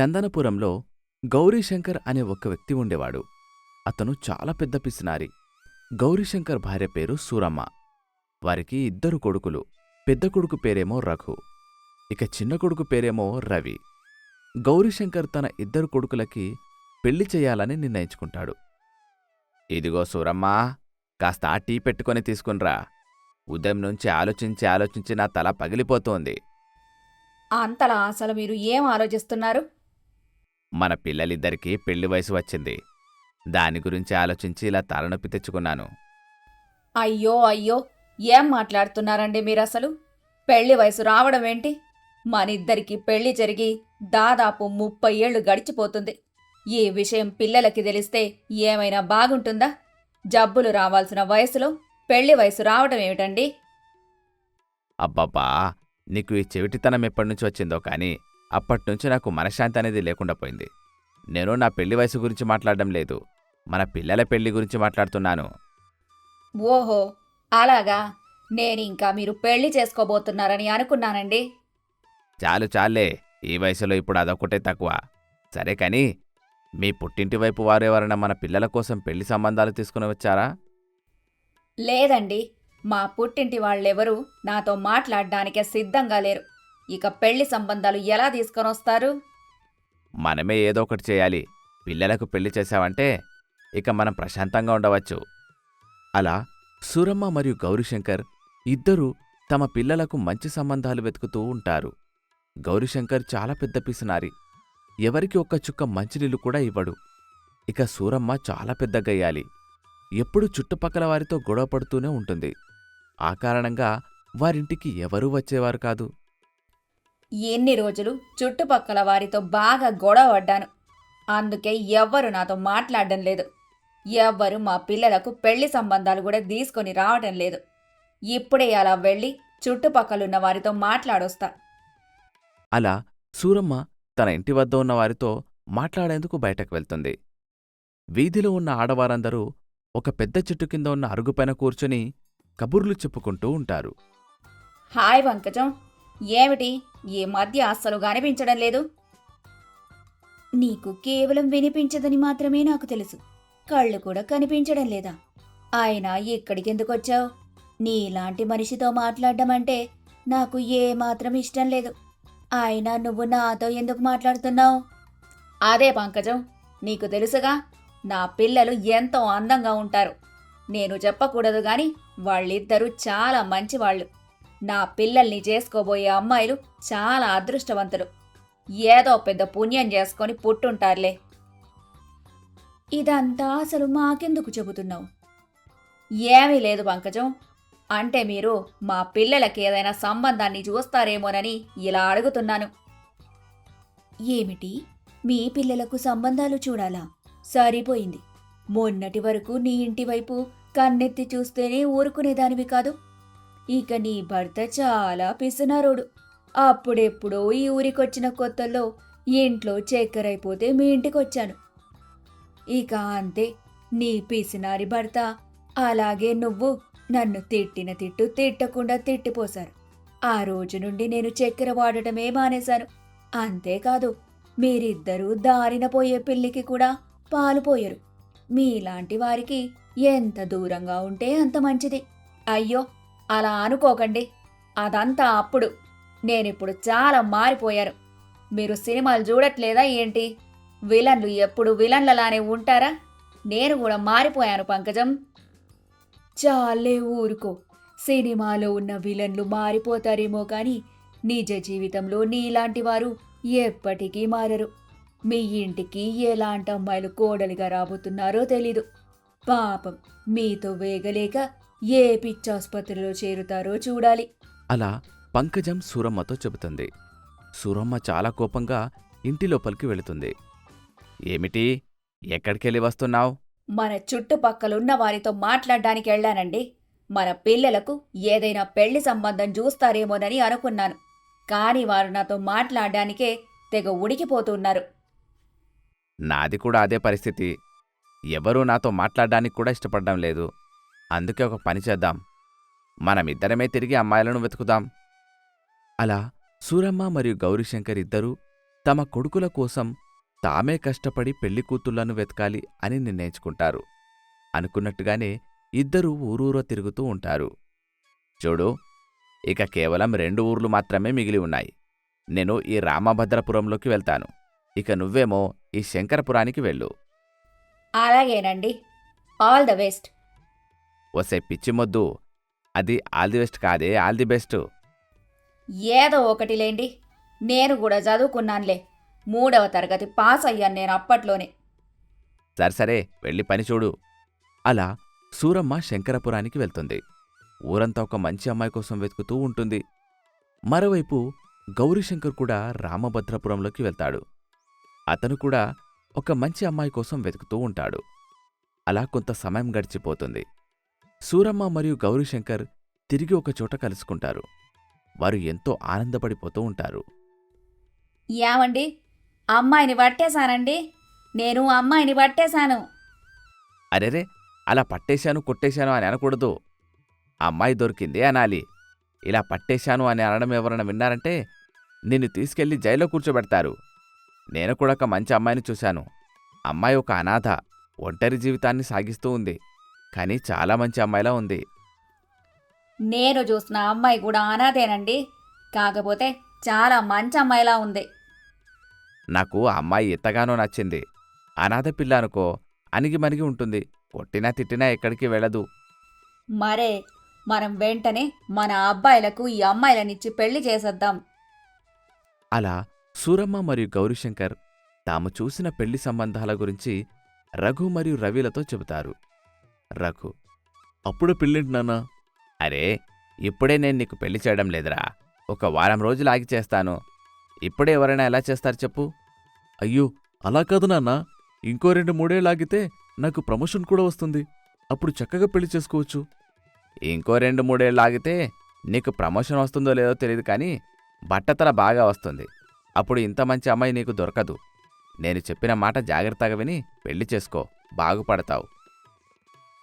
చందనపురంలో గౌరీశంకర్ అనే ఒక వ్యక్తి ఉండేవాడు. అతను చాలా పెద్ద పిసినారి. గౌరీశంకర్ భార్య పేరు సూరమ్మ. వారికి ఇద్దరు కొడుకులు. పెద్ద కొడుకు పేరేమో రఘు. ఇక చిన్న కొడుకు పేరేమో రవి. గౌరీశంకర్ తన ఇద్దరు కొడుకులకి పెళ్ళి చేయాలని నిర్ణయించుకుంటాడు. ఇదిగో సూరమ్మా కాస్త ఆ టీ పెట్టుకొని తీసుకునిరా. ఉదయం నుంచి ఆలోచించి ఆలోచించి నా తల పగిలిపోతోంది. అంతలా అసలు మీరు ఏం ఆలోచిస్తున్నారు? మన పిల్లలిద్దరికీ పెళ్ళి వయసు వచ్చింది. దాని గురించి ఆలోచించి ఇలా తలనొప్పి తెచ్చుకున్నాను. అయ్యో అయ్యో! ఏం మాట్లాడుతున్నారండి మీరసలు? పెళ్ళి వయసు రావడం ఏంటి? మనిద్దరికి పెళ్ళి జరిగి దాదాపు ముప్పై ఏళ్ళు గడిచిపోతుంది. ఈ విషయం పిల్లలకి తెలిస్తే ఏమైనా బాగుంటుందా? జబ్బులు రావాల్సిన వయసులో పెళ్ళి వయసు రావడం ఏమిటండి? అబ్బబ్బా! నీకు ఈ చెవిటితనం ఎప్పటినుంచి వచ్చిందో కానీ అప్పటినుంచి నాకు మనశ్శాంతి అనేది లేకుండా పోయింది. నేను నా పెళ్ళి వయసు గురించి మాట్లాడడం లేదు. మన పిల్లల పెళ్ళి గురించి మాట్లాడుతున్నాను. ఓహో అలాగా. నేనింకా మీరు పెళ్ళి చేసుకోబోతున్నారని అనుకున్నానండి. చాలు చాలే ఈ వయసులో ఇప్పుడు అదొక్కటే తక్కువ. సరే కానీ మీ పుట్టింటి వైపు వారు ఎవరైనా మన పిల్లల కోసం పెళ్ళి సంబంధాలు తీసుకుని వచ్చారా? లేదండి. మా పుట్టింటి వాళ్ళెవరూ నాతో మాట్లాడడానికే సిద్ధంగా లేరు. ఇక పెళ్ళి సంబంధాలు ఎలా తీసుకొనొస్తారు మనమే ఏదో ఒకటి చేయాలి. పిల్లలకు పెళ్ళి చేశావంటే ఇక మనం ప్రశాంతంగా ఉండవచ్చు. అలా సూరమ్మ మరియు గౌరీశంకర్ ఇద్దరూ తమ పిల్లలకు మంచి సంబంధాలు వెతుకుతూ ఉంటారు. గౌరీశంకర్ చాలా పెద్ద పిసినారి. ఎవరికి ఒక్క చుక్క మంచినీళ్ళు కూడా ఇవ్వడు. ఇక సూరమ్మ చాలా పెద్ద ఎప్పుడు ఎప్పుడూ చుట్టుపక్కల వారితో గొడవ పడుతూనే ఉంటుంది. ఆ కారణంగా వారింటికి ఎవరూ వచ్చేవారు కాదు. ఎన్ని రోజులు చుట్టుపక్కల వారితో బాగా గొడవ పడ్డాను అందుకే ఎవ్వరు నాతో మాట్లాడడం లేదు. ఎవ్వరు మా పిల్లలకు పెళ్ళి సంబంధాలు కూడా తీసుకొని రావటం లేదు. ఇప్పుడే అలా వెళ్ళి చుట్టుపక్కలున్న వారితో మాట్లాడొస్తా. అలా సూరమ్మ తన ఇంటి వద్ద ఉన్న వారితో మాట్లాడేందుకు బయటకు వెళ్తుంది. వీధిలో ఉన్న ఆడవారందరూ ఒక పెద్ద చెట్టు కింద ఉన్న అరుగుపైన కూర్చుని కబుర్లు చెప్పుకుంటూ ఉంటారు. హాయ్ పంకజం. ఏమిటి? ఈ మధ్య అస్సలు కనిపించడం లేదు. నీకు కేవలం వినిపించదని మాత్రమే నాకు తెలుసు. కళ్ళు కూడా కనిపించడం లేదా? ఆయన ఎక్కడికెందుకొచ్చావు నీలాంటి మనిషితో మాట్లాడడం అంటే నాకు ఏమాత్రం ఇష్టం లేదు. ఆయన నువ్వు నాతో ఎందుకు మాట్లాడుతున్నావు? అదే పంకజం నీకు తెలుసుగా నా పిల్లలు ఎంతో అందంగా ఉంటారు. నేను చెప్పకూడదు గాని వాళ్ళిద్దరూ చాలా మంచివాళ్ళు. నా పిల్లల్ని చేసుకోబోయే అమ్మాయిలు చాలా అదృష్టవంతులు. ఏదో పెద్ద పుణ్యం చేసుకొని పుట్టుంటారులే. ఇదంతా అసలు మాకెందుకు చెబుతున్నావు? ఏమీ లేదు పంకజం. అంటే మీరు మా పిల్లలకి ఏదైనా సంబంధాన్ని చూస్తారేమోనని ఇలా అడుగుతున్నాను. ఏమిటి? మీ పిల్లలకు సంబంధాలు చూడాలా? సరిపోయింది. మొన్నటి వరకు నీ ఇంటి వైపు కన్నెత్తి చూస్తేనే ఊరుకునేదానివి కాదు. ఇక నీ భర్త చాలా పిసనారోడు. అప్పుడెప్పుడో ఈ ఊరికొచ్చిన కొత్తల్లో ఇంట్లో చక్కెరైపోతే మీ ఇంటికొచ్చాను. ఇక అంతే నీ పిసినారి భర్త అలాగే నువ్వు నన్ను తిట్టిన తిట్టు తిట్టకుండా తిట్టిపోశారు. ఆ రోజు నుండి నేను చక్కెర వాడటమే మానేశాను. అంతేకాదు మీరిద్దరూ దారిన పోయే పిల్లికి కూడా పాలు పోయరు. మీలాంటి వారికి ఎంత దూరంగా ఉంటే అంత మంచిది. అయ్యో అలా అనుకోకండి. అదంతా అప్పుడు. నేనిప్పుడు చాలా మారిపోయాను. మీరు సినిమాలు చూడట్లేదా ఏంటి? విలన్లు ఎప్పుడు విలన్లలానే ఉంటారా? నేను కూడా మారిపోయాను పంకజం. చాలే ఊరుకో. సినిమాలో ఉన్న విలన్లు మారిపోతారేమో కానీ నిజ జీవితంలో నీలాంటి వారు ఎప్పటికీ మారరు. మీ ఇంటికి ఎలాంటి అమ్మాయిలు కోడలిగా రాబోతున్నారో తెలీదు. పాపం మీతో వేగలేక ఏ పిచ్చాసుపత్రిలో చేరుతారో చూడాలి. అలా పంకజం సూరమ్మతో చెబుతుంది. సూరమ్మ చాలా కోపంగా ఇంటి లోపలికి వెళుతుంది. ఏమిటి? ఎక్కడికెళ్ళి వస్తున్నావు? మన చుట్టుపక్కలున్న వారితో మాట్లాడడానికి వెళ్ళానండి. మన పిల్లలకు ఏదైనా పెళ్ళి సంబంధం చూస్తారేమోనని అనుకున్నాను. కానీ వారు నాతో మాట్లాడడానికే తెగ ఉడికిపోతున్నారు. నాది కూడా అదే పరిస్థితి. ఎవరూ నాతో మాట్లాడడానికి కూడా ఇష్టపడడం లేదు. అందుకే ఒక పని చేద్దాం. మనమిద్దరమే తిరిగి అమ్మాయిలను వెతుకుదాం. అలా సూరమ్మ మరియు గౌరీశంకర్ ఇద్దరూ తమ కొడుకుల కోసం తామే కష్టపడి పెళ్ళి కూతుళ్ళను వెతకాలి అని నిర్ణయించుకుంటారు. అనుకున్నట్టుగానే ఇద్దరూ ఊరూరో తిరుగుతూ ఉంటారు. చూడు ఇక కేవలం రెండు ఊర్లు మాత్రమే మిగిలి ఉన్నాయి. నేను ఈ రామభద్రపురంలోకి వెళ్తాను. ఇక నువ్వేమో ఈ శంకరపురానికి వెళ్ళు. అలాగేనండి. All the best. వసే పిచ్చిమొద్దు అది ఆల్ ది బెస్ట్ కాదే ఆల్ ది బెస్ట్. ఏదో ఒకటి లేండి. నేను కూడా చదువుకున్నానులే. మూడవ తరగతి పాస్ అయ్యాను నేను అప్పట్లోనే. సరే సరే వెళ్ళి పని చూడు. అలా సూరమ్మ శంకరపురానికి వెళ్తుంది. ఊరంతా ఒక మంచి అమ్మాయి కోసం వెతుకుతూ ఉంటుంది. మరోవైపు గౌరీశంకర్ కూడా రామభద్రపురంలోకి వెళ్తాడు. అతను కూడా ఒక మంచి అమ్మాయి కోసం వెతుకుతూ ఉంటాడు. అలా కొంత సమయం గడిచిపోతుంది. సూరమ్మ మరియు గౌరీశంకర్ తిరిగి ఒక చోట కలుసుకుంటారు. వారు ఎంతో ఆనందపడిపోతూ ఉంటారు. ఏమండి? అమ్మాయిని పట్టేశానండి. నేను అమ్మాయిని పట్టేశాను. అరెరే! అలా పట్టేశాను కొట్టేశాను అని అనకూడదు. అమ్మాయి దొరికింది అనాలి. ఇలా పట్టేశాను అని అనడం ఎవరైనా విన్నారంటే నిన్ను తీసుకెళ్ళి జైల్లో కూర్చోబెడతారు. నేను కూడా ఒక మంచి అమ్మాయిని చూశాను. అమ్మాయి ఒక అనాథ ఒంటరి జీవితాన్ని సాగిస్తూ ఉంది. కానీ చాలా మంచి అమ్మాయిలా ఉంది. నేను చూసిన అమ్మాయి కూడా అనాథేనండి. కాకపోతే చాలా మంచి అమ్మాయిలా ఉంది. నాకు ఆ అమ్మాయి ఎంతగానో నచ్చింది. అనాథ పిల్ల అనుకో అణిగి మనిగి ఉంటుంది. కొట్టినా తిట్టినా ఎక్కడికి వెళ్ళదు. మరే మనం వెంటనే మన అబ్బాయిలకు ఈ అమ్మాయిలనిచ్చి పెళ్ళి చేసేద్దాం. అలా సూరమ్మ మరియు గౌరీశంకర్ తాము చూసిన పెళ్ళి సంబంధాల గురించి రఘు మరియు రవిలతో చెబుతారు. రఘు. అప్పుడు పెళ్ళింటినాన్నా అరే ఇప్పుడే నేను నీకు పెళ్ళి చేయడం లేదురా. ఒక వారం రోజులు ఆగి చేస్తాను. ఇప్పుడే ఎవరైనా ఎలా చేస్తారు చెప్పు? అయ్యో అలా కాదు నాన్న. ఇంకో రెండు మూడేళ్ళు ఆగితే నాకు ప్రమోషన్ కూడా వస్తుంది. అప్పుడు చక్కగా పెళ్ళి చేసుకోవచ్చు. ఇంకో రెండు మూడేళ్ళు ఆగితే నీకు ప్రమోషన్ వస్తుందో లేదో తెలియదు కానీ బట్టతల బాగా వస్తుంది. అప్పుడు ఇంత మంచి అమ్మాయి నీకు దొరకదు. నేను చెప్పిన మాట జాగ్రత్తగా విని పెళ్ళి చేసుకో. బాగుపడతావు.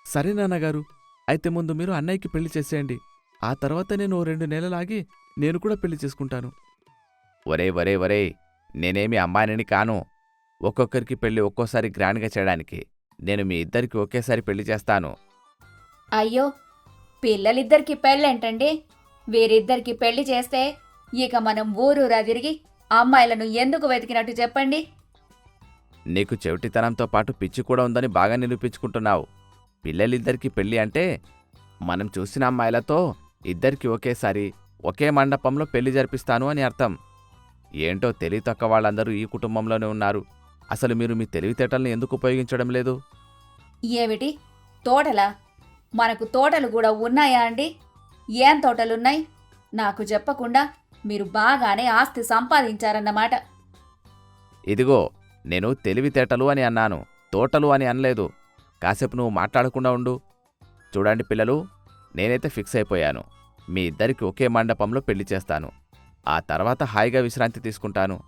సరే నాన్నగారు అయితే ముందు మీరు అన్నయ్యకి పెళ్ళి చేసేయండి. ఆ తర్వాత నేను రెండు నెలలాగి నేను కూడా పెళ్ళి చేసుకుంటాను. ఒరే ఒరే ఒరే నేనేమి అమ్మాయిని కాను. ఒక్కొక్కరికి పెళ్ళి ఒక్కోసారి గ్రాండ్గా చేయడానికి నేను మీ ఇద్దరికి ఒకేసారి పెళ్ళి చేస్తాను. అయ్యో పిల్లలిద్దరికి పెళ్ళేంటండి? వీరిద్దరికి పెళ్ళి చేస్తే ఇక మనం ఊరూరా తిరిగి అమ్మాయిలను ఎందుకు వెతికినట్టు చెప్పండి? నీకు చెవిటితనంతో పాటు పిచ్చి కూడా ఉందని బాగా నిరూపించుకుంటున్నావు. పిల్లలిద్దరికీ పెళ్ళి అంటే మనం చూసిన అమ్మాయిలతో ఇద్దరికి ఒకేసారి ఒకే మండపంలో పెళ్ళి జరిపిస్తాను అని అర్థం. ఏంటో తెలివి తక్కువ వాళ్ళందరూ ఈ కుటుంబంలోనే ఉన్నారు. అసలు మీరు మీ తెలివితేటల్ని ఎందుకు ఉపయోగించడం లేదు? ఏమిటి? తోటలా? మనకు తోటలు కూడా ఉన్నాయా అండి? ఏం తోటలున్నాయి? నాకు చెప్పకుండా మీరు బాగానే ఆస్తి సంపాదించారన్నమాట. ఇదిగో నేను తెలివితేటలు అని అన్నాను. తోటలు అని అనలేదు. కాసేపు నువ్వు మాట్లాడకుండా ఉండు. చూడండి పిల్లలు నేనైతే ఫిక్స్ అయిపోయాను. మీ ఇద్దరికి ఒకే మండపంలో పెళ్ళి చేస్తాను. ఆ తర్వాత హాయిగా విశ్రాంతి తీసుకుంటాను.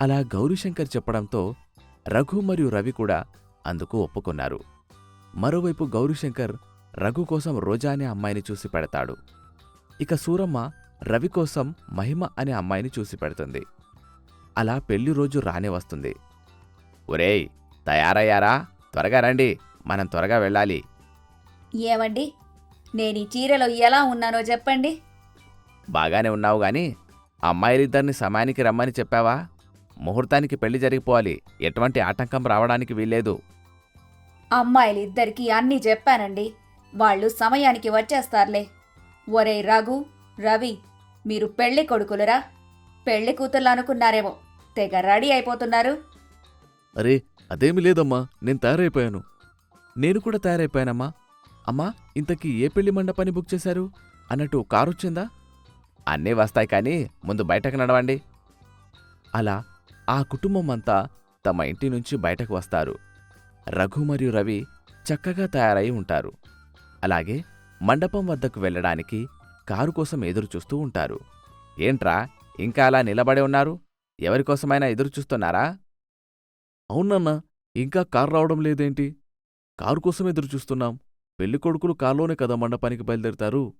అలా గౌరీశంకర్ చెప్పడంతో రఘు మరియు రవి కూడా అందుకు ఒప్పుకున్నారు. మరోవైపు గౌరీశంకర్ రఘు కోసం రోజా అనే అమ్మాయిని చూసి పెడతాడు. ఇక సూరమ్మ రవి కోసం మహిమ అనే అమ్మాయిని చూసి పెడుతుంది. అలా పెళ్ళి రోజు రానే వస్తుంది. ఒరేయ్ తయారయ్యారా? త్వరగా రండి మనం త్వరగా వెళ్ళాలి. ఏమండి? నేను ఈ చీరలో ఎలా ఉన్నానో చెప్పండి. బాగానే ఉన్నావు గాని అమ్మాయిలిద్దరిని సమయానికి రమ్మని చెప్పావా? ముహూర్తానికి పెళ్ళి జరిగిపోవాలి ఎటువంటి ఆటంకం రావడానికి వీల్లేదు. అమ్మాయిలిద్దరికీ అన్నీ చెప్పానండి వాళ్ళు సమయానికి వచ్చేస్తారులే. ఒరే రఘు రవి మీరు పెళ్ళి కొడుకులురా? పెళ్ళి కూతుర్లు అనుకున్నారేమో తెగ రెడీ అయిపోతున్నారు. అరే అదేమి లేదమ్మా నేను తయారైపోయాను. నేను కూడా తయారైపోయానమ్మా. అమ్మా ఇంతకీ ఏ పెళ్ళి మండపాన్ని బుక్ చేశారు? అన్నట్టు కారు వచ్చిందా అన్నీ వస్తాయి కానీ ముందు బయటకు నడవండి. అలా ఆ కుటుంబం అంతా తమ ఇంటి నుంచి బయటకు వస్తారు. రఘు మరియు రవి చక్కగా తయారై ఉంటారు. అలాగే మండపం వద్దకు వెళ్ళడానికి కారు కోసం ఎదురు చూస్తూ ఉంటారు. ఏంట్రా ఇంకా అలా నిలబడి ఉన్నారు? ఎవరికోసమైనా ఎదురు చూస్తున్నారా? అవునన్నా ఇంకా కారు రావడం లేదేంటి? కారు కోసం ఎదురు చూస్తున్నాం. పెళ్ళి కొడుకులు కారులోనే కదా మండపానికి బయలుదేరుతారు.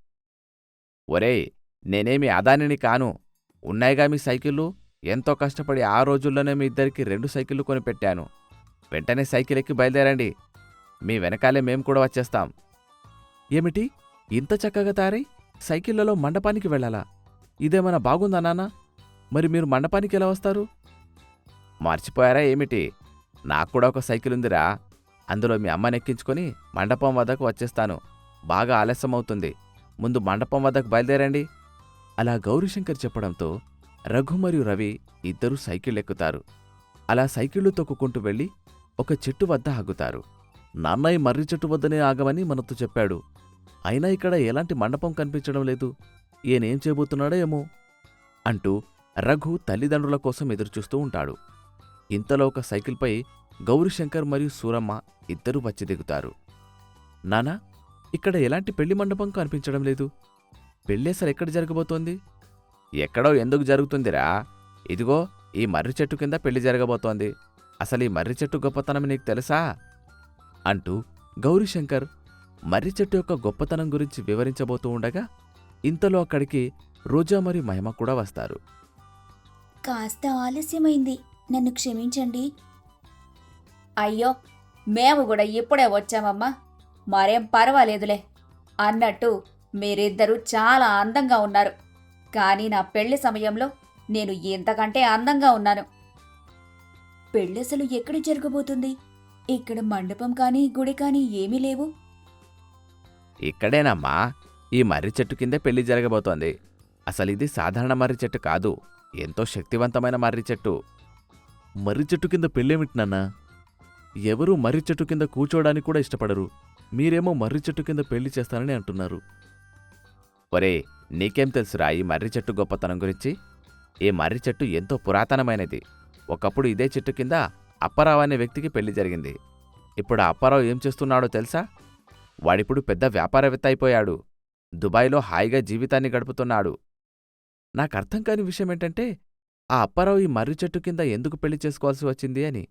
ఒరేయ్ నేనేమి అదానిని కాను. ఉన్నాయిగా మీ సైకిళ్ళు? ఎంతో కష్టపడి ఆ రోజుల్లోనే మీ ఇద్దరికి రెండు సైకిళ్ళు కొని పెట్టాను వెంటనే సైకిల్ ఎక్కి బయలుదేరండి. మీ వెనకాలే మేం కూడా వచ్చేస్తాం. ఏమిటి? ఇంత చక్కగా తయారై సైకిళ్ళలో మండపానికి వెళ్ళాలా? ఇదేమైనా బాగుందా నాన్న? మరి మీరు మండపానికి ఎలా వస్తారు? మర్చిపోయారా ఏమిటి? నాకు కూడా ఒక సైకిల్ ఉందిరా. అందులో మీ అమ్మని ఎక్కించుకొని మండపం వద్దకు వచ్చేస్తాను. బాగా ఆలస్యం అవుతుంది ముందు మండపం వద్దకు బయలుదేరండి. అలా గౌరీశంకర్ చెప్పడంతో రఘు మరియు రవి ఇద్దరూ సైకిల్ ఎక్కుతారు అలా సైకిళ్ళు తొక్కుకుంటూ వెళ్ళి ఒక చెట్టు వద్ద ఆగుతారు. నాన్నయ్య మర్రి చెట్టు వద్దనే ఆగమని మనతో చెప్పాడు. అయినా ఇక్కడ ఎలాంటి మండపం కనిపించడం లేదు. ఈయనేం చేయబోతున్నాడో ఏమో అంటూ రఘు తల్లిదండ్రుల కోసం ఎదురుచూస్తూ ఉంటాడు. ఇంతలో ఒక సైకిల్పై గౌరీశంకర్ మరియు సూరమ్మ ఇద్దరూ వచ్చి దిగుతారు. నానా ఇక్కడ ఎలాంటి పెళ్ళి మండపం కనిపించడం లేదు? పెళ్ళేసరి ఎక్కడ జరగబోతోంది? ఎక్కడో ఎందుకు జరుగుతుందిరా? ఇదిగో ఈ మర్రి చెట్టు కింద పెళ్ళి జరగబోతోంది. అసలు ఈ మర్రి చెట్టు గొప్పతనం నీకు తెలుసా? అంటూ గౌరీశంకర్ మర్రి చెట్టు యొక్క గొప్పతనం గురించి వివరించబోతూ ఉండగా ఇంతలో అక్కడికి రోజా మరియు మహిమ కూడా వస్తారు. కాస్త ఆలస్యమైంది. నన్ను క్షమించండి. అయ్యో మేము కూడా ఇప్పుడే వచ్చామమ్మా. మరేం పర్వాలేదులే అన్నట్టు మీరిద్దరూ చాలా అందంగా ఉన్నారు. కానీ నా పెళ్ళి సమయంలో నేను ఇంతకంటే అందంగా ఉన్నాను. పెళ్ళి అసలు ఎక్కడ జరగబోతుంది? ఇక్కడ మండపం కానీ గుడి కానీ ఏమీ లేవు. ఇక్కడేనమ్మా ఈ మర్రి చెట్టు కిందే పెళ్ళి జరగబోతోంది. అసలు ఇది సాధారణ మర్రి చెట్టు కాదు ఎంతో శక్తివంతమైన మర్రి చెట్టు. మర్రి చెట్టు కింద పెళ్ళేమిటి నాన్నా? ఎవరూ మర్రి చెట్టు కింద కూర్చోవడానికి కూడా ఇష్టపడరు. మీరేమో మర్రి చెట్టు కింద పెళ్ళి చేస్తానని అంటున్నారు. ఒరే నీకేం తెలుసురా ఈ మర్రి చెట్టు గొప్పతనం గురించి? ఈ మర్రి చెట్టు ఎంతో పురాతనమైనది. ఒకప్పుడు ఇదే చెట్టు కింద అప్పారావు అనే వ్యక్తికి పెళ్ళి జరిగింది. ఇప్పుడు అప్పారావు ఏం చేస్తున్నాడో తెలుసా? వాడిప్పుడు పెద్ద వ్యాపారవేత్త అయిపోయాడు. దుబాయ్లో హాయిగా జీవితాన్ని గడుపుతున్నాడు. నాకర్థం కాని విషయం ఏంటంటే ఆ అప్పారావు ఈ మర్రి చెట్టు కింద ఎందుకు పెళ్ళి చేసుకోవాల్సి వచ్చింది అని.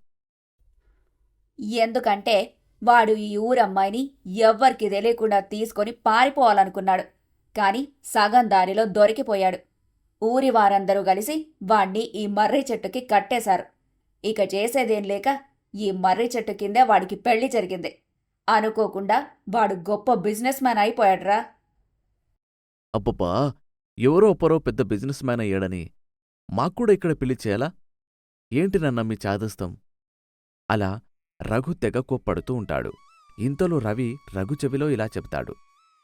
ఎందుకంటే వాడు ఈ ఊరమ్మాయిని ఎవ్వరికి తెలియకుండా తీసుకొని పారిపోవాలనుకున్నాడు. కాని సగం దారిలో దొరికిపోయాడు. ఊరి వారందరూ కలిసి వాణ్ణి ఈ మర్రి చెట్టుకి కట్టేశారు. ఇక చేసేదేం లేక ఈ మర్రి చెట్టు కిందే వాడికి పెళ్ళి జరిగింది. అనుకోకుండా వాడు గొప్ప బిజినెస్ మ్యాన్ అయిపోయాడ్రా. అబ్బబ్బా ఎవరో ఒప్పరో పెద్ద బిజినెస్ మ్యాన్ అయ్యాడని. మాక్కూడా ఇక్కడ పిలిచేలా ఏంటి నన్న మీ చాదస్తం? అలా రఘు తెగ కోప్పడుతూ ఉంటాడు. ఇంతలో రవి రఘు చెవిలో ఇలా చెప్తాడు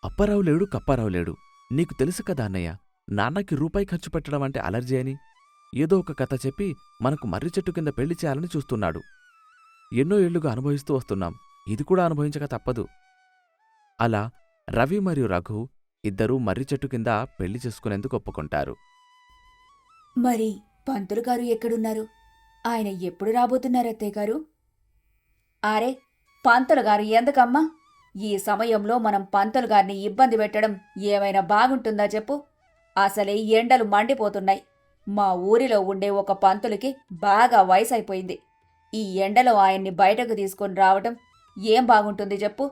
అప్పారావు లేడు కప్పారావు లేడు. నీకు తెలుసు కదా అన్నయ్య నాన్నకి రూపాయి ఖర్చు పెట్టడం అంటే అలర్జీ అని? ఏదో ఒక కథ చెప్పి మనకు మర్రి చెట్టు కింద పెళ్ళి చేయాలని చూస్తున్నాడు. ఎన్నో ఏళ్ళుగా అనుభవిస్తూ వస్తున్నాం. ఇది కూడా అనుభవించక తప్పదు. అలా రవి మరియు రఘు ఇద్దరూ మర్రి చెట్టు కింద పెళ్ళి చేసుకునేందుకు ఒప్పుకుంటారు. మరి పంతులు గారు ఎక్కడున్నారు? ఆయన ఎప్పుడు రాబోతున్నారు అత్తయ్య గారు? అరే పంతులు గారు ఎందుకమ్మా? ఈ సమయంలో మనం పంతులు గారిని ఇబ్బంది పెట్టడం ఏమైనా బాగుంటుందా చెప్పు? అసలే ఎండలు మండిపోతున్నాయి. మా ఊరిలో ఉండే ఒక పంతులకి బాగా వయసు అయిపోయింది ఈ ఎండలో ఆయన్ని బయటకు తీసుకొని రావటం ఏం బాగుంటుంది చెప్పు?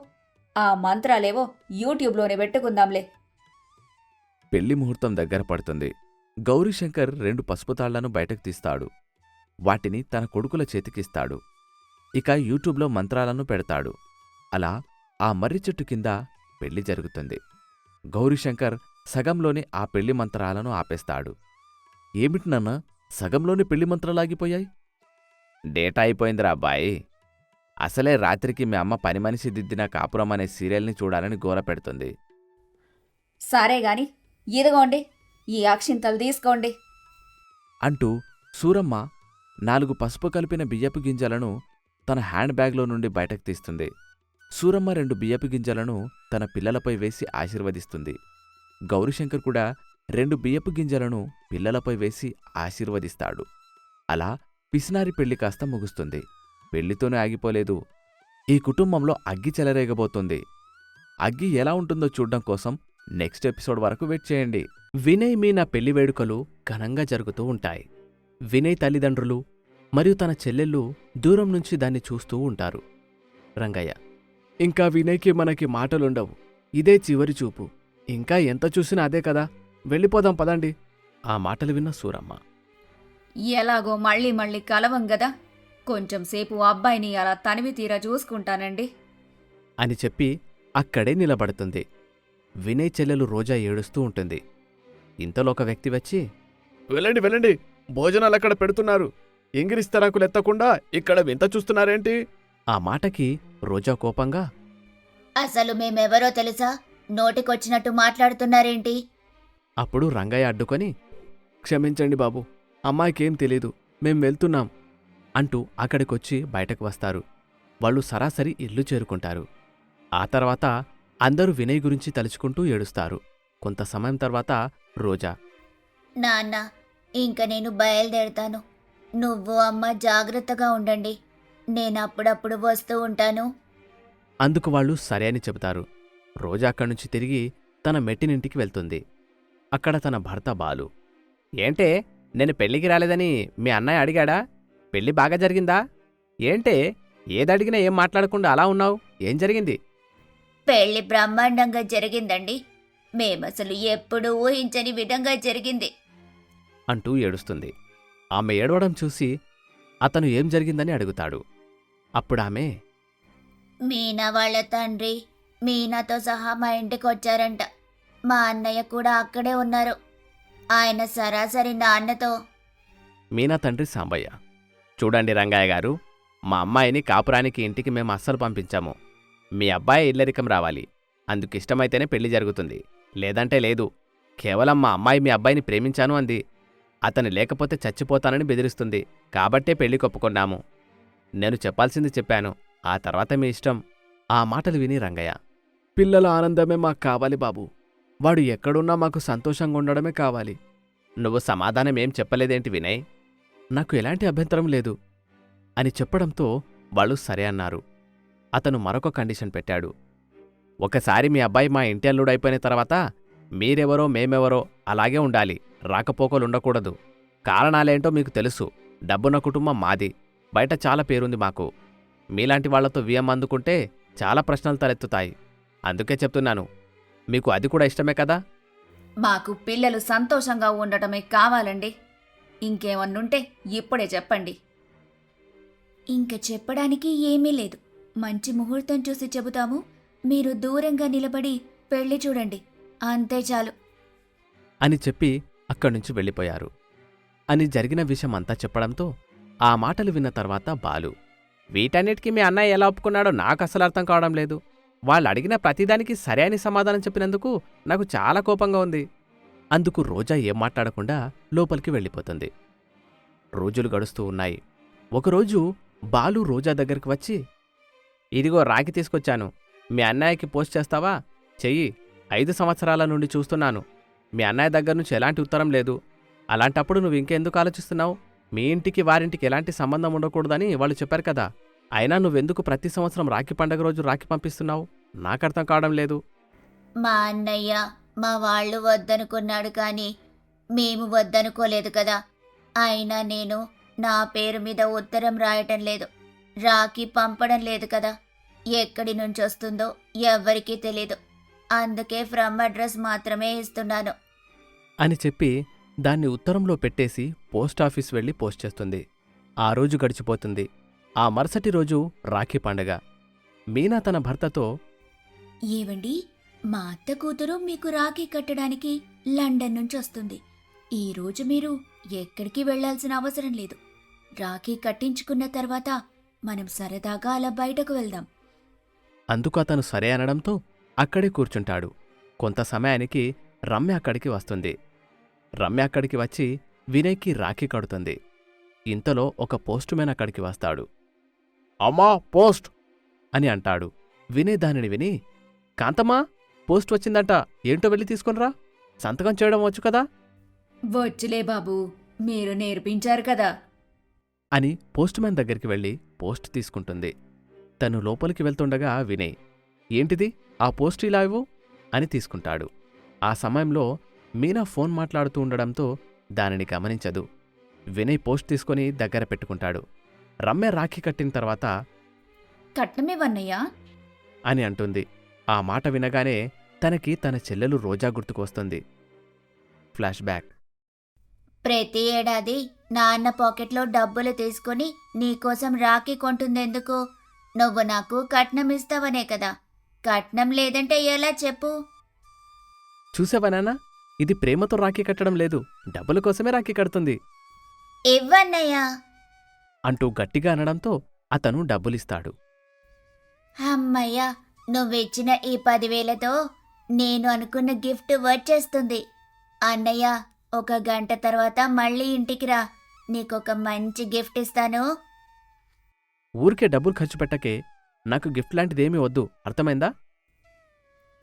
ఆ మంత్రాలేవో యూట్యూబ్లోనే పెట్టుకుందాంలే. పెళ్ళి ముహూర్తం దగ్గర పడుతుంది. గౌరీశంకర్ రెండు పసుపు తాళ్ళను బయటకు తీస్తాడు. వాటిని తన కొడుకుల చేతికిస్తాడు. ఇక యూట్యూబ్లో మంత్రాలను పెడతాడు. అలా ఆ మర్రి చెట్టు కింద పెళ్ళి జరుగుతుంది. గౌరీశంకర్ సగంలోనే ఆ పెళ్ళి మంత్రాలను ఆపేస్తాడు. ఏమిటి నాన్న సగంలోనే పెళ్ళి మంత్రాలాగిపోయాయి డేటా అయిపోయిందిరా అబ్బాయి. అసలే రాత్రికి మీ అమ్మ పని మనిషి దిద్దిన కాపురం అనే సీరియల్ని చూడాలని గోర పెడుతుంది. సరే గాని ఇదిగోండి. ఈ అక్షింతలు తీసుకోండి. అంటూ సూరమ్మ నాలుగు పసుపు కలిపిన బియ్యపు గింజలను తన హ్యాండ్ బ్యాగ్లో నుండి బయటకు తీస్తుంది. సూరమ్మ రెండు బియ్యపు గింజలను తన పిల్లలపై వేసి ఆశీర్వదిస్తుంది. గౌరీశంకర్ కూడా రెండు బియ్యపు గింజలను పిల్లలపై వేసి ఆశీర్వదిస్తాడు. అలా పిసినారి పెళ్ళి కాస్త ముగుస్తుంది. పెళ్ళితోనే ఆగిపోలేదు. ఈ కుటుంబంలో అగ్గి చెలరేగబోతుంది. అగ్గి ఎలా ఉంటుందో చూడ్డం కోసం నెక్స్ట్ ఎపిసోడ్ వరకు వెయిట్ చేయండి. వినయ్ మీనా పెళ్ళి వేడుకలు ఘనంగా జరుగుతూ ఉంటాయి. వినయ్ తల్లిదండ్రులు మరియు తన చెల్లెళ్ళు దూరం నుంచి దాన్ని చూస్తూ ఉంటారు. రంగయ్య ఇంకా వినయ్కి మనకి మాటలుండవు. ఇదే చివరి చూపు. ఇంకా ఎంత చూసినా అదే కదా? వెళ్ళిపోదాం పదండి. ఆ మాటలు విన్న సూరమ్మ. ఎలాగో మళ్ళీ మళ్ళీ కలవం గదా? కొంచెం సేపు అబ్బాయిని అలా తనివి తీరా చూసుకుంటానండి. అని చెప్పి అక్కడే నిలబడుతుంది. వినయ్ చెల్లెలు రోజా ఏడుస్తూ ఉంటుంది. ఇంతలో ఒక వ్యక్తి వచ్చి వెళ్ళండి వెళ్ళండి. భోజనాలు అక్కడ పెడుతున్నారు. ఎంగిరిస్తరాకులు ఎత్తకుండా ఇక్కడ వింత చూస్తున్నారేంటి? ఆ మాటకి రోజా కోపంగా అసలు మేమెవరో తెలుసా? నోటికొచ్చినట్టు మాట్లాడుతున్నారేంటి? అప్పుడు రంగయ్య అడ్డుకొని క్షమించండి బాబు అమ్మాయికేం తెలీదు మేం వెళ్తున్నాం అంటూ అక్కడికొచ్చి బయటకు వస్తారు. వాళ్ళు సరాసరి ఇల్లు చేరుకుంటారు. ఆ తర్వాత అందరూ వినయ్ గురించి తలుచుకుంటూ ఏడుస్తారు. కొంత సమయం తర్వాత రోజా నాన్న ఇంక నేను బయలుదేరుతాను. నువ్వు అమ్మ జాగ్రత్తగా ఉండండి. నేను అప్పుడప్పుడు వస్తూ ఉంటాను. అందుకు వాళ్ళు సరే అని చెబుతారు. రోజా అక్కడి నుంచి తిరిగి తన మెట్టినింటికి వెళ్తుంది. అక్కడ తన భర్త బాలు. ఏంటే నేను పెళ్ళికి రాలేదని మీ అన్నయ్య అడిగాడా? పెళ్ళి బాగా జరిగిందా? ఏంటే ఏదడిగినా ఏం మాట్లాడకుండా అలా ఉన్నావు? ఏం జరిగింది? పెళ్ళి బ్రహ్మాండంగా జరిగిందండి. మేమసలు ఎప్పుడూ ఊహించని విధంగా జరిగింది. అంటూ ఏడుస్తుంది. ఆమె ఏడవడం చూసి అతను ఏం జరిగిందని అడుగుతాడు. అప్పుడామె మీనా వాళ్ళ తండ్రి మీనాతో సహా మా ఇంటికి వచ్చారంట మా అన్నయ్య కూడా అక్కడే ఉన్నారు. ఆయన సరాసరి నాన్నతో. మీనా తండ్రి సాంబయ్య. చూడండి రంగయ్య గారు మా అమ్మాయిని కాపురానికి ఇంటికి మేము అస్సలు పంపించాము. మీ అబ్బాయి ఇల్లరికం రావాలి. అందుకు ఇష్టమైతేనే పెళ్ళి జరుగుతుంది. లేదంటే లేదు. కేవలం మా అమ్మాయి మీ అబ్బాయిని ప్రేమించాను అంది. అతను లేకపోతే చచ్చిపోతానని బెదిరిస్తుంది. కాబట్టే పెళ్ళి కొప్పుకున్నాము. నేను చెప్పాల్సింది చెప్పాను. ఆ తర్వాత మీ ఇష్టం. ఆ మాటలు విని రంగయ్య. పిల్లల ఆనందమే మాకు కావాలి బాబు. వాడు ఎక్కడున్నా మాకు సంతోషంగా ఉండడమే కావాలి. నువ్వు సమాధానం ఏం చెప్పలేదేంటి వినయ్? నాకు ఎలాంటి అభ్యంతరం లేదు. అని చెప్పడంతో వాళ్ళు సరే అన్నారు. అతను మరొక కండిషన్ పెట్టాడు. ఒకసారి మీ అబ్బాయి మా ఇంటి అల్లుడు అయిపోయిన తర్వాత మీరెవరో మేమెవరో అలాగే ఉండాలి. రాకపోకలు ఉండకూడదు కారణాలేంటో మీకు తెలుసు. డబ్బున్న కుటుంబం మాది. బయట చాలా పేరుంది మాకు. మీలాంటి వాళ్ళతో వియం అందుకుంటే చాలా ప్రశ్నలు తలెత్తుతాయి. అందుకే చెప్తున్నాను. మీకు అది కూడా ఇష్టమే కదా? మాకు పిల్లలు సంతోషంగా ఉండటమే కావాలండి. ఇంకేమన్నుంటే ఇప్పుడే చెప్పండి. ఇంక చెప్పడానికి ఏమీ లేదు. మంచి ముహూర్తం చూసి చెబుతాము. మీరు దూరంగా నిలబడి పెళ్ళి చూడండి. అంతే చాలు. అని చెప్పి అక్కడ్నుంచి వెళ్ళిపోయారు. అని జరిగిన విషయం అంతా చెప్పడంతో ఆ మాటలు విన్న తర్వాత బాలు వీటన్నిటికీ మీ అన్నయ్య ఎలా ఒప్పుకున్నాడో నాకు అసలు అర్థం కావడం లేదు. వాళ్ళు అడిగిన ప్రతిదానికి సరే అని సమాధానం చెప్పినందుకు నాకు చాలా కోపంగా ఉంది. అందుకు రోజా ఏం మాట్లాడకుండా లోపలికి వెళ్ళిపోతుంది. రోజులు గడుస్తూ ఉన్నాయి. ఒకరోజు బాలు రోజా దగ్గరికి వచ్చి ఇదిగో రాకి తీసుకొచ్చాను. మీ అన్నయ్యకి పోస్ట్ చేస్తావా? చెయ్యి. ఐదు సంవత్సరాల నుండి చూస్తున్నాను. మీ అన్నయ్య దగ్గర నుంచి ఎలాంటి ఉత్తరం లేదు. అలాంటప్పుడు నువ్వు ఇంకెందుకు ఆలోచిస్తున్నావు? మీ ఇంటికి వారింటికి ఎలాంటి సంబంధం ఉండకూడదని వాళ్ళు చెప్పారు కదా. అయినా నువ్వెందుకు ప్రతి సంవత్సరం రాఖీ పండగ రోజు రాఖీ పంపిస్తున్నావు? నాకు అర్థం కావడం లేదు. మా అన్నయ్య మా వాళ్ళు వద్దనుకున్నాడు కానీ మేము వద్దనుకోలేదు కదా. అయినా నేను నా పేరు మీద ఉత్తరం రాయటం లేదు. రాఖీ పంపడం లేదు కదా. ఎక్కడి నుంచి వస్తుందో ఎవ్వరికీ తెలీదు. అందుకే ఫ్రమ్ అడ్రస్ మాత్రమే ఇస్తున్నాను. అని చెప్పి దాన్ని ఉత్తరంలో పెట్టేసి పోస్టాఫీస్ వెళ్ళి పోస్ట్ చేస్తుంది. ఆ రోజు గడిచిపోతుంది. ఆ మరుసటి రోజు రాఖీ పండగ. మీనా తన భర్తతో ఏవండి మా అత్త కూతురు మీకు రాఖీ కట్టడానికి లండన్ నుంచి వస్తుంది. ఈ రోజు మీరు ఎక్కడికి వెళ్ళాల్సిన అవసరం లేదు. రాఖీ కట్టించుకున్న తర్వాత మనం సరదాగా అలా బయటకు వెళ్దాం. అందుకు అతను సరే అనడంతో అక్కడే కూర్చుంటాడు. కొంత సమయానికి రమ్య అక్కడికి వస్తుంది. రమ్య అక్కడికి వచ్చి వినయ్కి రాఖీ కడుతుంది. ఇంతలో ఒక పోస్టుమెన్ అక్కడికి వస్తాడు. అమ్మా పోస్ట్! అని అంటాడు. వినయ్ దానిని విని కాంతమ్మా పోస్ట్ వచ్చిందంట ఏంటో వెళ్ళి తీసుకునిరా. సంతకం చేయడం వచ్చు కదా? వచ్చులే బాబు మీరు నేర్పించారు కదా. అని పోస్టుమెన్ దగ్గరికి వెళ్ళి పోస్ట్ తీసుకుంటుంది. తను లోపలికి వెళ్తుండగా వినయ్ ఏంటిది? ఆ పోస్ట్ ఇలా ఇవ్వు? అని తీసుకుంటాడు. ఆ సమయంలో మీనా ఫోన్ మాట్లాడుతూ ఉండడంతో దానిని గమనించదు. వినయ్ పోస్ట్ తీసుకొని దగ్గర పెట్టుకుంటాడు. రమ్య రాఖీ కట్టిన తర్వాత కట్నమివన్నయ్యా అని అంటుంది. ఆ మాట వినగానే తనకి తన చెల్లెలు రోజా గుర్తుకు వస్తుంది. Flashback. ప్రతి ఏడాది నాన్న పాకెట్లో డబ్బులు తీసుకుని నీకోసం రాఖీ కొంటుందెందుకు? నువ్వు నాకు కట్నం ఇస్తావనే కదా. కట్నం లేదంటే ఎలా చెప్పు? చూసావా నాన్న? ఇది ప్రేమతో రాఖీ కట్టడం లేదు. డబ్బుల కోసమే రాఖీ కడుతుంది. ఇవ్వన్నయ్యా. అంటూ గట్టిగా అనడంతో అతను డబ్బులిస్తాడు. అమ్మయ్యా నువ్విచ్చిన ఈ పదివేలతో నేను అనుకున్న గిఫ్ట్ వచ్చేస్తుంది. అన్నయ్య ఒక గంట తర్వాత మళ్ళీ ఇంటికి రా. నీకొక మంచి గిఫ్ట్ ఇస్తాను. ఊరికే డబ్బులు ఖర్చు పెట్టకే నాకు గిఫ్ట్ లాంటిదేమీ వద్దు. అర్థమైందా?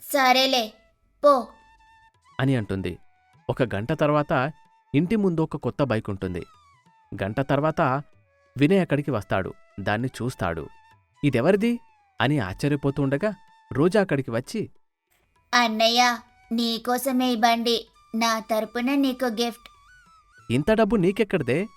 సరేలే పో. అని అంటుంది. ఒక గంట తర్వాత ఇంటి ముందు ఒక కొత్త బైక్ ఉంటుంది. గంట తర్వాత వినయ్ అక్కడికి వస్తాడు. దాన్ని చూస్తాడు. ఇదెవరిది? అని ఆశ్చర్యపోతూ ఉండగా రోజా అక్కడికి వచ్చి అన్నయ్య నీకోసమే ఈ బండి. నా తరపున నీకు గిఫ్ట్. ఇంత డబ్బు నీకెక్కడిదే?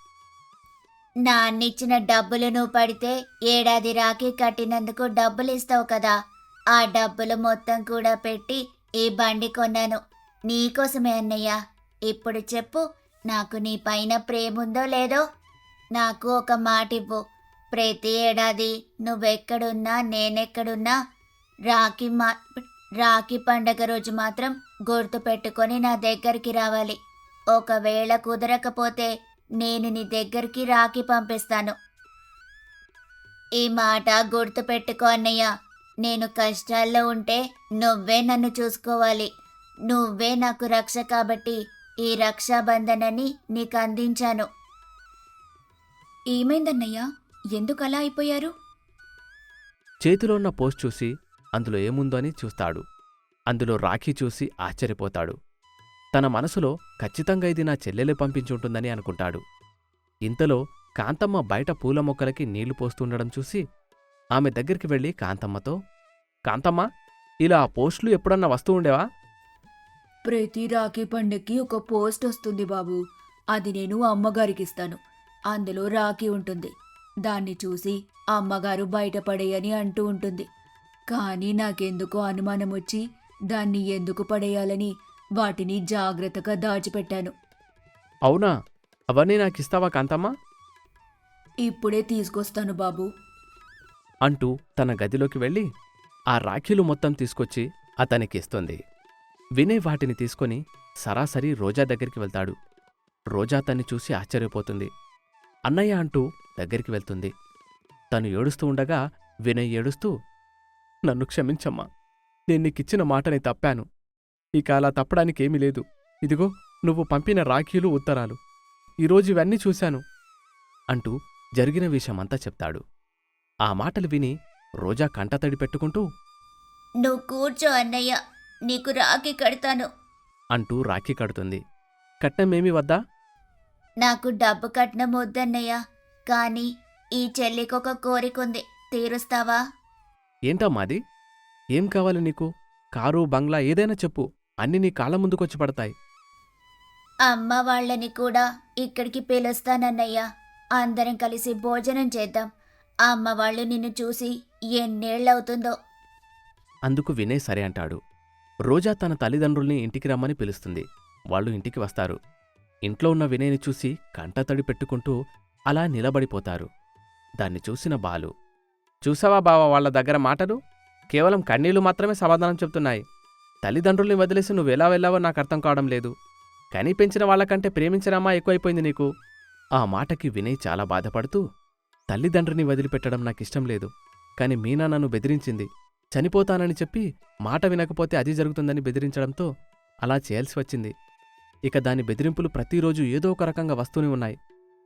నాన్నిచ్చిన డబ్బులు నువ్వు పడితే ఏడాది రాఖీ కట్టినందుకు డబ్బులు ఇస్తావు కదా. ఆ డబ్బులు మొత్తం కూడా పెట్టి ఈ బండి కొన్నాను. నీకోసమే అన్నయ్య. ఇప్పుడు చెప్పు నాకు నీ పైన ప్రేమ ఉందో లేదో? నాకు ఒక మాట ఇవ్వు ప్రతి ఏడాది నువ్వెక్కడున్నా నేనెక్కడున్నా రాఖీ మా రాఖీ పండగ రోజు మాత్రం గుర్తు పెట్టుకొని నా దగ్గరికి రావాలి. ఒకవేళ కుదరకపోతే నేను నీ దగ్గరికి రాఖీ పంపిస్తాను. ఈ మాట గుర్తు పెట్టుకో అన్నయ్య. నేను కష్టాల్లో ఉంటే నువ్వే నన్ను చూసుకోవాలి. నువ్వే నాకు రక్ష కాబట్టి ఈ రక్షాబంధనని నీకు అందించాను. ఏమైందన్నయ్యా? ఎందుకలా అయిపోయారు? చేతిలో ఉన్న పోస్ట్ చూసి అందులో ఏముందో అని చూస్తాడు. అందులో రాఖీ చూసి ఆశ్చర్యపోతాడు. తన మనసులో ఖచ్చితంగా ఇది నా చెల్లెలే పంపించుంటుందని అనుకుంటాడు. ఇంతలో కాంతమ్మ బయట పూల మొక్కలకి నీళ్ళు పోస్తుండడం చూసి ఆమె దగ్గరికి వెళ్ళి కాంతమ్మతో కాంతమ్మ ఇలా పోస్టులు ఎప్పుడన్నా వస్తూ ఉండేవా? ప్రతి రాఖీ పండక్కి ఒక పోస్ట్ వస్తుంది బాబు. అది నేను అమ్మగారికి ఇస్తాను అందులో రాఖీ ఉంటుంది. దాన్ని చూసి అమ్మగారు బయటపడేయని అంటూ ఉంటుంది. కానీ నాకెందుకో అనుమానం వచ్చి దాన్ని ఎందుకు పడేయాలని వాటిని జాగ్రత్తగా దాచిపెట్టాను. అవునా? అవన్నీ నాకిస్తావా కాంతమ్మ? ఇప్పుడే తీసుకొస్తాను బాబు. అంటూ తన గదిలోకి వెళ్ళి ఆ రాఖీలు మొత్తం తీసుకొచ్చి అతనికి ఇస్తుంది వినయ్ వాటిని తీసుకొని సరాసరి రోజా దగ్గరికి వెళ్తాడు. రోజా తన్ని చూసి ఆశ్చర్యపోతుంది. అన్నయ్య అంటూ దగ్గరికి వెళ్తుంది. తను ఏడుస్తూ ఉండగా వినయ్ ఏడుస్తూ నన్ను క్షమించమ్మా. నేను నీకిచ్చిన మాటని తప్పాను. ఇక అలా తప్పడానికి ఏమీ లేదు. ఇదిగో నువ్వు పంపిన రాఖీలు ఉత్తరాలు. ఈరోజు ఇవన్నీ చూశాను అంటూ జరిగిన విషయమంతా చెప్తాడు. ఆ మాటలు విని రోజా కంటతడి పెట్టుకుంటూ నువ్వు కూర్చో అన్నయ్య. నీకు రాఖీ కడతాను. అంటూ రాఖీ కడుతుంది. కట్నమేమి వద్దా? నాకు డబ్బు కట్నం వద్దన్నయ్య. కానీ ఈ చెల్లికొక కోరికుంది. తీరుస్తావా? ఏంటమ్మాది ఏం కావాలి నీకు? కారు బంగ్లా ఏదైనా చెప్పు. అన్ని నీ కాళ్ళ ముందుకొచ్చి పడతాయి. అమ్మ వాళ్ళని కూడా ఇక్కడికి పిలుస్తానన్నయ్య. అందరం కలిసి భోజనం చేద్దాం. అమ్మ వాళ్ళు నిన్ను చూసి ఎన్నేళ్ళవుతుందో. అందుకు వినయ్ సరే అంటాడు. రోజా తన తల్లిదండ్రుల్ని ఇంటికి రమ్మని పిలుస్తుంది. వాళ్ళు ఇంటికి వస్తారు. ఇంట్లో ఉన్న వినయ్ని చూసి కంటతడి పెట్టుకుంటూ అలా నిలబడిపోతారు. దాన్ని చూసిన బాలు చూసావా బావా వాళ్ళ దగ్గర మాటలు? కేవలం కన్నీళ్ళు మాత్రమే సమాధానం చెప్తున్నాయి. తల్లిదండ్రుల్ని వదిలేసి నువ్వెలా వెళ్ళావో నాకు అర్థం కావడం లేదు. కానీ పెంచిన వాళ్ళకంటే ప్రేమించినమ్మా ఎక్కువైపోయింది నీకు. ఆ మాటకి వినయ్ చాలా బాధపడుతూ తల్లిదండ్రిని వదిలిపెట్టడం నాకిష్టం లేదు కాని మీనా నన్ను బెదిరించింది. చనిపోతానని చెప్పి మాట వినకపోతే అది జరుగుతుందని బెదిరించడంతో అలా చేయాల్సి వచ్చింది. ఇక దాని బెదిరింపులు ప్రతిరోజు ఏదో ఒక రకంగా వస్తూనే ఉన్నాయి.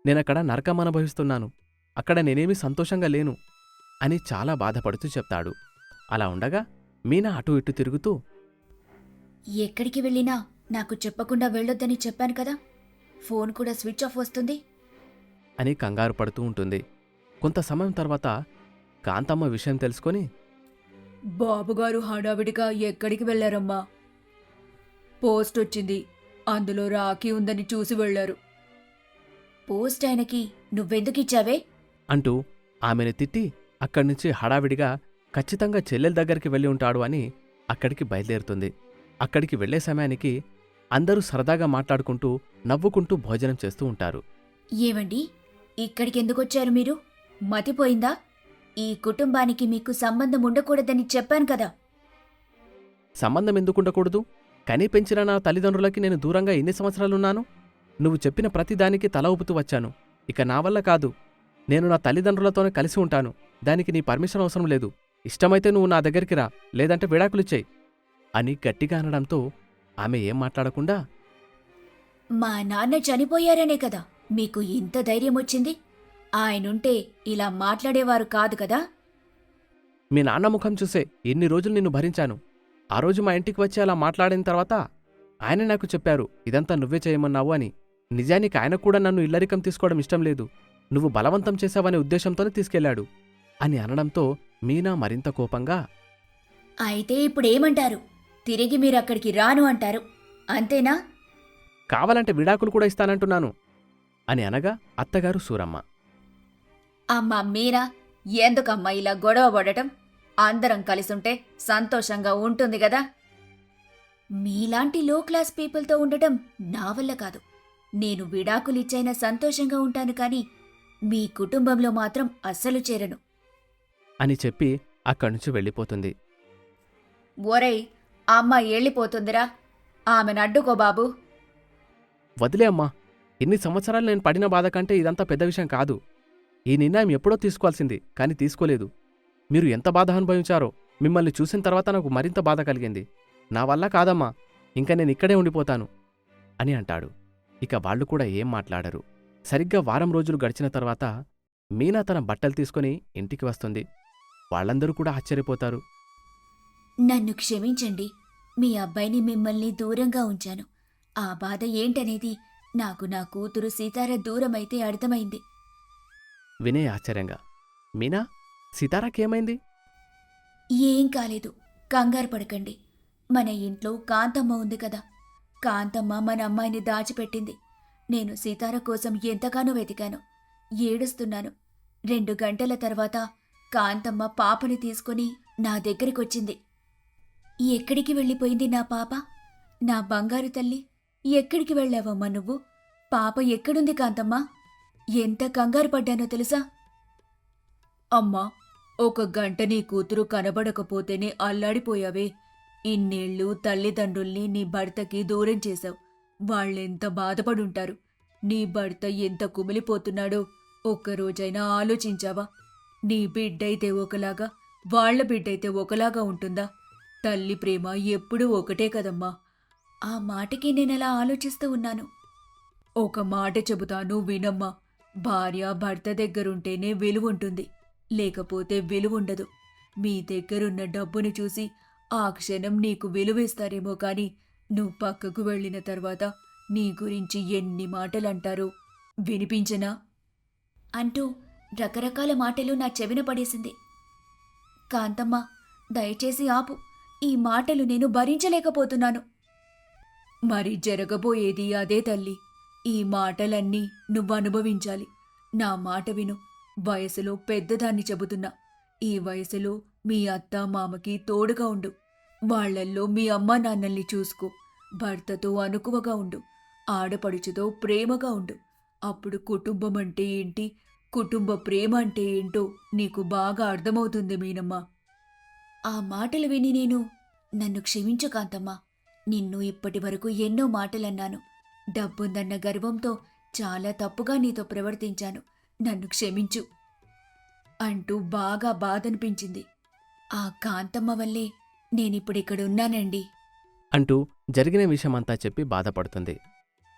నేనక్కడ నరకం అనుభవిస్తున్నాను. అక్కడ నేనేమీ సంతోషంగా లేను అని చాలా బాధపడుతూ చెప్తాడు. అలా ఉండగా మీనా అటూ ఇటు తిరుగుతూ ఎక్కడికి వెళ్ళినా నాకు చెప్పకుండా వెళ్ళొద్దని చెప్పాను కదా. ఫోన్ కూడా స్విచ్ ఆఫ్ వస్తుంది. అని కంగారు పడుతూ ఉంటుంది. కొంత సమయం తర్వాత కాంతమ్మ విషయం తెలుసుకొని బాబుగారు హడావిడిగా ఎక్కడికి వెళ్ళారమ్మా? పోస్ట్ వచ్చింది. అందులో రాఖీ ఉందని చూసి వెళ్ళారు. పోస్ట్ ఆయనకి నువ్వెందుకు ఇచ్చావే? అంటూ ఆమెను తిట్టి అక్కడి నుంచి హడావిడిగా ఖచ్చితంగా చెల్లెల దగ్గరికి వెళ్ళి ఉంటాడు అని అక్కడికి బయలుదేరుతుంది. అక్కడికి వెళ్ళే సమయానికి అందరూ సరదాగా మాట్లాడుకుంటూ నవ్వుకుంటూ భోజనం చేస్తూ ఉంటారు. ఏమండి ఇక్కడికి ఎందుకొచ్చారు మీరు మతిపోయిందా ఈ కుటుంబానికి మీకు సంబంధం ఉండకూడదని చెప్పాను కదా. సంబంధం ఎందుకుండకూడదు కనీ పెంచిన నా తల్లిదండ్రులకి నేను దూరంగా ఎన్ని సంవత్సరాలున్నాను? నువ్వు చెప్పిన ప్రతి దానికి తల ఊపుతూ వచ్చాను. ఇక నా వల్ల కాదు. నేను నా తల్లిదండ్రులతోనే కలిసి ఉంటాను. దానికి నీ పర్మిషన్ అవసరం లేదు. ఇష్టమైతే నువ్వు నా దగ్గరికి రా. లేదంటే విడాకులిచ్చేయి అని గట్టిగా అనడంతో ఆమె ఏం మాట్లాడకుండా మా నాన్న చనిపోయారనే కదా మీకు ఇంత ధైర్యం వచ్చింది? ఆయనుంటే ఇలా మాట్లాడేవారు కాదు కదా? మీ నాన్న ముఖం చూసే ఎన్ని రోజులు నిన్ను భరించాను. ఆ రోజు మా ఇంటికి వచ్చి అలా మాట్లాడిన తర్వాత ఆయన నాకు చెప్పారు ఇదంతా నువ్వే చేయమన్నావు అని. నిజానికి ఆయన కూడా నన్ను ఇల్లరికం తీసుకోవడం ఇష్టం లేదు. నువ్వు బలవంతం చేశావనే ఉద్దేశంతోనే తీసుకెళ్ళాడు అని అనడంతో మీనా మరింత కోపంగా అయితే ఇప్పుడేమంటారు? తిరిగి మీరు అక్కడికి రాను అంటారు. అంతేనా? కావాలంటే విడాకులు కూడా ఇస్తానంటున్నాను. అని అనగా అత్తగారు సూరమ్మ. అమ్మా మీరా ఎందుకమ్మా ఇలా గొడవ పడటం? అందరం కలిసుంటే సంతోషంగా ఉంటుంది కదా మీలాంటి లో క్లాస్ పీపుల్తో ఉండటం నా వల్ల కాదు. నేను విడాకులిచ్చైనా సంతోషంగా ఉంటాను కానీ మీ కుటుంబంలో మాత్రం అస్సలు చేరను. అని చెప్పి అక్కడి నుంచి వెళ్ళిపోతుంది. ఒరేయ్ అమ్మ వెళ్ళిపోతుందిరా ఆమెను అడ్డుకో బాబు. వదిలే అమ్మా. ఎన్ని సంవత్సరాలు నేను పడిన బాధ కంటే ఇదంతా పెద్ద విషయం కాదు. ఈ నిర్ణయం ఎప్పుడో తీసుకోవాల్సింది కానీ తీసుకోలేదు. మీరు ఎంత బాధ అనుభవించారో మిమ్మల్ని చూసిన తర్వాత నాకు మరింత బాధ కలిగింది. నా వల్ల కాదమ్మా. ఇంకా నేను ఇక్కడే ఉండిపోతాను అని అంటాడు. ఇక వాళ్ళు కూడా ఏం మాట్లాడరు. సరిగ్గా వారం రోజులు గడిచిన తర్వాత మీనా తన బట్టలు తీసుకుని ఇంటికి వస్తుంది. వాళ్ళందరూ కూడా ఆశ్చర్యపోతారు. నన్ను క్షమించండి. మీ అబ్బాయిని మిమ్మల్ని దూరంగా ఉంచాను. ఆ బాధ ఏంటనేది నాకు నా కూతురు సీతార దూరమైతే అర్థమైంది. వినయ్ ఆశ్చర్యంగా. మీనా సీతారాకేమైంది? ఏం కాలేదు. కంగారు పడకండి. మన ఇంట్లో కాంతమ్మ ఉంది కదా. కాంతమ్మ మన అమ్మాయిని దాచిపెట్టింది. నేను సీతార కోసం ఎంతగానో వెతికాను. ఏడుస్తున్నాను. రెండు గంటల తర్వాత కాంతమ్మ పాపని తీసుకుని నా దగ్గరికొచ్చింది. ఎక్కడికి వెళ్ళిపోయింది నా పాప? నా బంగారు తల్లి ఎక్కడికి వెళ్ళావమ్మా నువ్వు? పాప ఎక్కడుంది కాంతమ్మ? ఎంత కంగారు పడ్డానో తెలుసా? అమ్మా ఒక గంట నీ కూతురు కనబడకపోతేనే అల్లాడిపోయావే. ఇన్నేళ్ళు తల్లిదండ్రుల్ని నీ భర్తకి దూరం చేశావు. వాళ్ళెంత బాధపడుంటారు? నీ భర్త ఎంత కుమిలిపోతున్నాడో ఒక్కరోజైనా ఆలోచించావా? నీ బిడ్డైతే ఒకలాగా వాళ్ళ బిడ్డైతే ఒకలాగా ఉంటుందా? తల్లి ప్రేమ ఎప్పుడూ ఒకటే కదమ్మా. ఆ మాటకి నేనలా ఆలోచిస్తూ ఉన్నాను? ఒక మాట చెబుతాను వినమ్మా. భార్య భర్త దగ్గరుంటేనే విలువుంటుంది. లేకపోతే విలువుండదు. మీ దగ్గరున్న డబ్బును చూసి ఆ క్షణం నీకు విలువేస్తారేమో కాని నువ్వు పక్కకు వెళ్ళిన తర్వాత నీ గురించి ఎన్ని మాటలంటారో? వినిపించనా? అంటూ రకరకాల మాటలు నా చెవిన పడేసింది. కాంతమ్మ దయచేసి ఆపు. ఈ మాటలు నేను భరించలేకపోతున్నాను. మరి జరగబోయేది అదే తల్లి. ఈ మాటలన్నీ నువ్వు అనుభవించాలి. నా మాట విను. వయసులో పెద్దదాన్ని చెబుతున్నా. ఈ వయసులో మీ అత్త మామకి తోడుగా ఉండు. వాళ్ళల్లో మీ అమ్మ నాన్నల్ని చూసుకో. భర్తతో అనుకువగా ఉండు. ఆడపడుచుతో ప్రేమగా ఉండు. అప్పుడు కుటుంబం అంటే ఏంటి? కుటుంబ ప్రేమ అంటే ఏంటో నీకు బాగా అర్థమవుతుంది మీనమ్మా. ఆ మాటలు విని నేను నన్ను క్షమించు కాంతమ్మ. నిన్ను ఇప్పటి వరకు ఎన్నో మాటలన్నాను. డబ్బుందన్న గర్వంతో చాలా తప్పుగా నీతో ప్రవర్తించాను. నన్ను క్షమించు అంటూ బాగా బాధనిపించింది. ఆ కాంతమ్మ వల్లే నేనిప్పుడిక్కడున్నానండి. అంటూ జరిగిన విషయమంతా చెప్పి బాధపడుతుంది.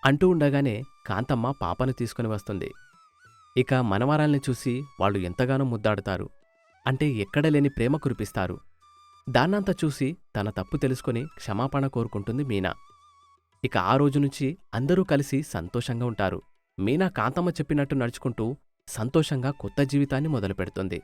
అంటూ ఉండగానే కాంతమ్మ పాపను తీసుకుని వస్తుంది. ఇక మనవరాల్ని చూసి వాళ్ళు ఎంతగానో ముద్దాడుతారు. అంటే ఎక్కడ లేని ప్రేమ కురిపిస్తారు. దాన్నంతా చూసి తన తప్పు తెలుసుకొని క్షమాపణ కోరుకుంటుంది మీనా. ఇక ఆ రోజు నుంచి అందరూ కలిసి సంతోషంగా ఉంటారు. మీనా కాంతమ్మ చెప్పినట్టు నడుచుకుంటూ సంతోషంగా కొత్త జీవితాన్ని మొదలుపెడుతుంది.